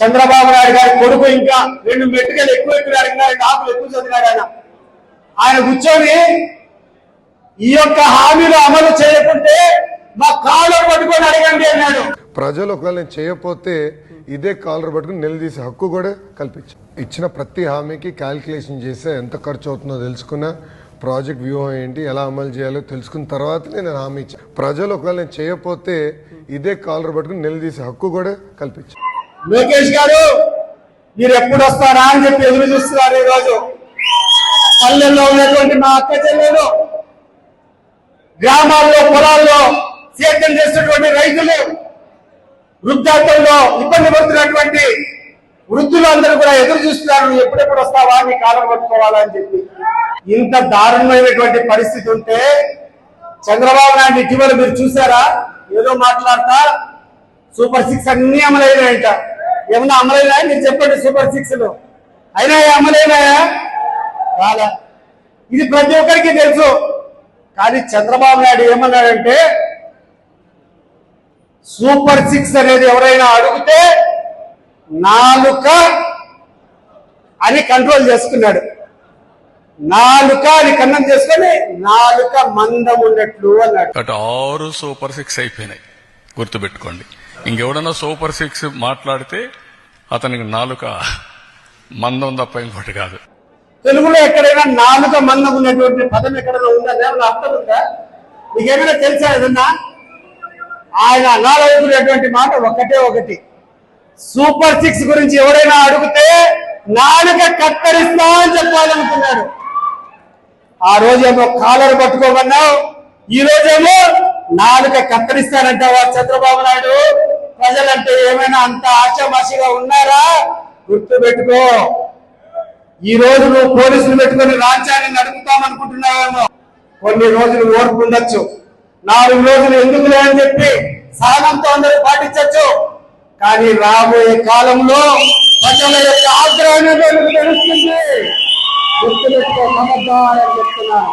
చంద్రబాబు నాయుడు గారి కొడుకు ఇంకా రెండు మెట్టుకలు ఎక్కువ ఎక్కినారు ఇంకా రెండు ఆకులు ఎక్కువ చదివినాడు ఆయన. ఆయన కూర్చొని ఈ యొక్క హామీలు అమలు చేయకుంటే మా కాళ్ళు పట్టుకొని అడగండి అన్నాడు. ప్రజలు ఒకవేళ నేను చేయకపోతే ఇదే కాలర్ పట్టుకుని నిలదీసే హక్కు కూడా కల్పించాం ఇచ్చిన ప్రతి హామీకి క్యాల్కులేషన్ చేస్తే ఎంత ఖర్చు అవుతుందో తెలుసుకున్నా ప్రాజెక్ట్ వ్యూహం ఏంటి ఎలా అమలు చేయాలో తెలుసుకున్న తర్వాతనే నేను హామీ ఇచ్చాను ప్రజలు ఒకవేళ నేను చేయకపోతే ఇదే కాలర్ పట్టుకుని నిలదీసే హక్కు కూడా కల్పించాను లోకేష్ గారు మీరు ఎప్పుడు వస్తారా అని చెప్పి ఎదురు చూస్తున్నారు ఈ రోజు పల్లెల్లో ఉన్నటువంటి మా అక్క చెల్లెలు గ్రామాల్లో పొలాల్లో సేద్యం చేసినటువంటి రైతులు వృద్ధాప్యంలో ఇబ్బంది పడుతున్నటువంటి వృద్ధులు అందరూ కూడా ఎదురు చూస్తున్నారు. నువ్వు ఎప్పుడెప్పుడు వస్తావా? నీ కాలం పట్టుకోవాలా అని చెప్పి. ఇంత దారుణమైనటువంటి పరిస్థితి ఉంటే చంద్రబాబు నాయుడు ఇటీవల మీరు చూసారా ఏదో మాట్లాడతా. సూపర్ సిక్స్ అన్ని అమలైనాయంట. ఏమన్నా అమలైనా మీరు చెప్పండి సూపర్ సిక్స్లో. అయినా అమలైనాయా రాలే. ఇది ప్రతి ఒక్కరికి తెలుసు. కానీ చంద్రబాబు నాయుడు ఏమన్నాడంటే సూపర్ సిక్స్ అనేది ఎవరైనా అడిగితే నాలుక అని కంట్రోల్ చేసుకున్నాడు. నాలుక అని కన్నం చేసుకొని నాలుక మందం ఉన్నట్లు అన్నాడు. ఆరు సూపర్ సిక్స్ అయిపోయినాయి. గుర్తుపెట్టుకోండి. ఇంకెవడన్నా సూపర్ సిక్స్ మాట్లాడితే అతనికి నాలుక మందం తప్ప ఇంకోటి కాదు. తెలుగులో ఎక్కడైనా నాలుక మందం ఉన్నటువంటి పదం ఎక్కడైనా ఉందా? ఏమైనా అర్థం ఉందా? నీకేమైనా తెలుసా ఏదన్నా? ఆయన అనాలనుకునేటువంటి మాట ఒకటే ఒకటి. సూపర్ సిక్స్ గురించి ఎవరైనా అడిగితే నాలుక కత్తరిస్తా అని చెప్పాలనుకున్నాడు. ఆ రోజేమో కాలర్ పట్టుకోమన్నావు ఈ రోజేమో నాలుక కత్తరిస్తానంటావా చంద్రబాబు నాయుడు? ప్రజలంటే ఏమైనా అంత ఆశామాషిగా ఉన్నారా? గుర్తు పెట్టుకో ఈ రోజు నువ్వు పోలీసులు పెట్టుకొని రాజ్యాన్ని నడుపుతామనుకుంటున్నావేమో. కొన్ని రోజులు ఓర్పు ఉండొచ్చు. నాలుగు రోజులు ఎందుకు లేని చెప్పి సహనంతో అందరూ పాటించవచ్చు కానీ రాబోయే కాలంలో ప్రజల యొక్క ఆగ్రహం తెలుస్తుంది. గుర్తుపెట్టుకో సమర్థం అని చెప్తున్నాను